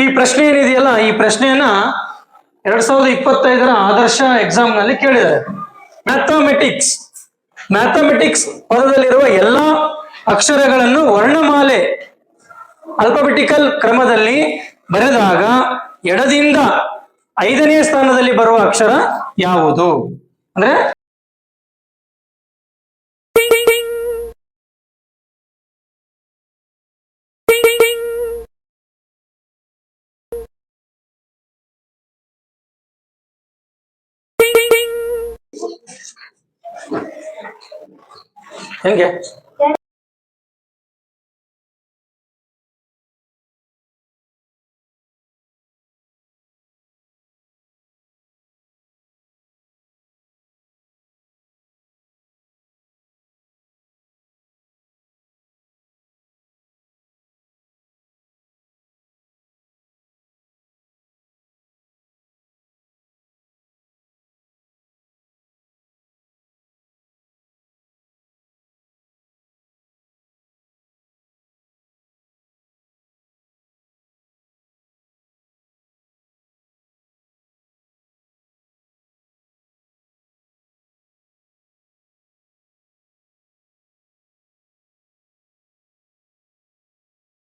ಈ ಪ್ರಶ್ನೆ ಏನಿದೆಯಲ್ಲ, ಈ ಪ್ರಶ್ನೆಯನ್ನ ಎರಡ್ ಸಾವಿರದ ಇಪ್ಪತ್ತೈದರ ಆದರ್ಶ ಎಕ್ಸಾಮ್ನಲ್ಲಿ ಕೇಳಿದ್ದಾರೆ. ಮ್ಯಾಥಮೆಟಿಕ್ಸ್ ಮ್ಯಾಥಮೆಟಿಕ್ಸ್ ಪದದಲ್ಲಿರುವ ಎಲ್ಲಾ ಅಕ್ಷರಗಳನ್ನು ವರ್ಣಮಾಲೆ ಅಲ್ಫಾಬೆಟಿಕಲ್ ಕ್ರಮದಲ್ಲಿ ಬರೆದಾಗ ಎಡದಿಂದ ಐದನೇ ಸ್ಥಾನದಲ್ಲಿ ಬರುವ ಅಕ್ಷರ ಯಾವುದು? ಅಂದ್ರೆ ಹೆಂಗೆ?